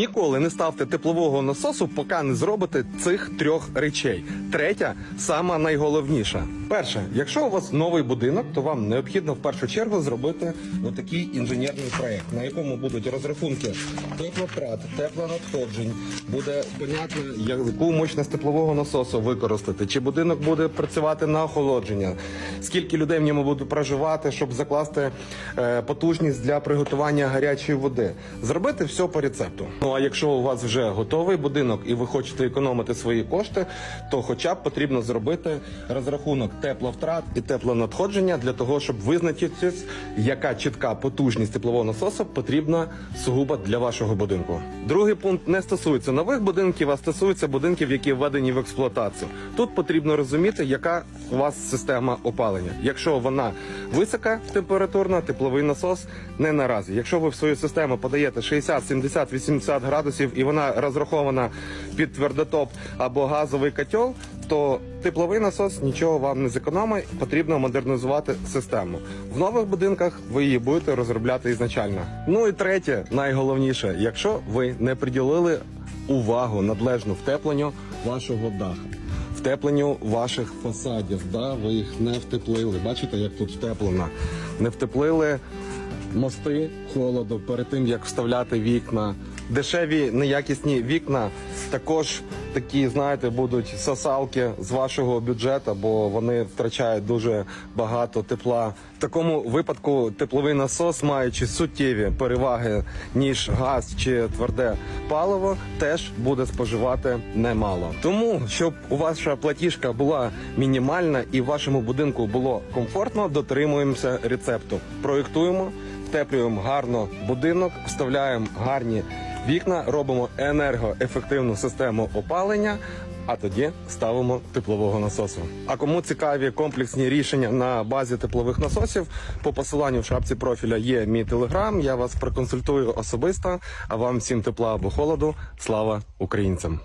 Ніколи не ставте теплового насосу, поки не зробите цих трьох речей. Третя сама найголовніша. Перше, якщо у вас новий будинок, то вам необхідно в першу чергу зробити отакий інженерний проект, на якому будуть розрахунки теплотрат, теплонадходжень, буде понятно, яку мощність теплового насосу використати, чи будинок буде працювати на охолодження, скільки людей в ньому буде проживати, щоб закласти е, потужність для приготування гарячої води. Зробити все по рецепту. Ну а якщо у вас вже готовий будинок і ви хочете економити свої кошти, то хоча б потрібно зробити розрахунок тепловтрат і теплонадходження для того, щоб визначитись, яка чітка потужність теплового насосу потрібна сугубо для вашого будинку. Другий пункт не стосується нових будинків, а стосується будинків, які введені в експлуатацію. Тут потрібно розуміти, яка у вас система опалення. Якщо вона висока температурна, тепловий насос не наразі. Якщо ви в свою систему подаєте 60, 70, 80 градусів і вона розрахована під твердотоп або газовий котел, то тепловий насос нічого вам не зекономить. Потрібно модернізувати систему. В нових будинках ви її будете розробляти ізначально. Ну і третє, найголовніше, якщо ви не приділили увагу надлежну втепленню вашого даха втепленню ваших фасадів. Да, ви їх не втеплили. Бачите, як тут втеплено? Не втеплили мости холоду перед тим, як вставляти вікна. Дешеві неякісні вікна також такі, знаєте, будуть сосалки з вашого бюджету, бо вони втрачають дуже багато тепла. В такому випадку тепловий насос, маючи суттєві переваги ніж газ чи тверде паливо, теж буде споживати немало. Тому щоб у ваша платіжка була мінімальна і в вашому будинку було комфортно, дотримуємося рецепту. Проєктуємо, втеплюємо гарно будинок, вставляємо гарні вікна, робимо енергоефективну систему опалення. А тоді ставимо теплового насосу. А кому цікаві комплексні рішення на базі теплових насосів, по посиланню в шапці профіля є мій телеграм. Я вас проконсультую особисто. А вам всім тепла або холоду. Слава українцям!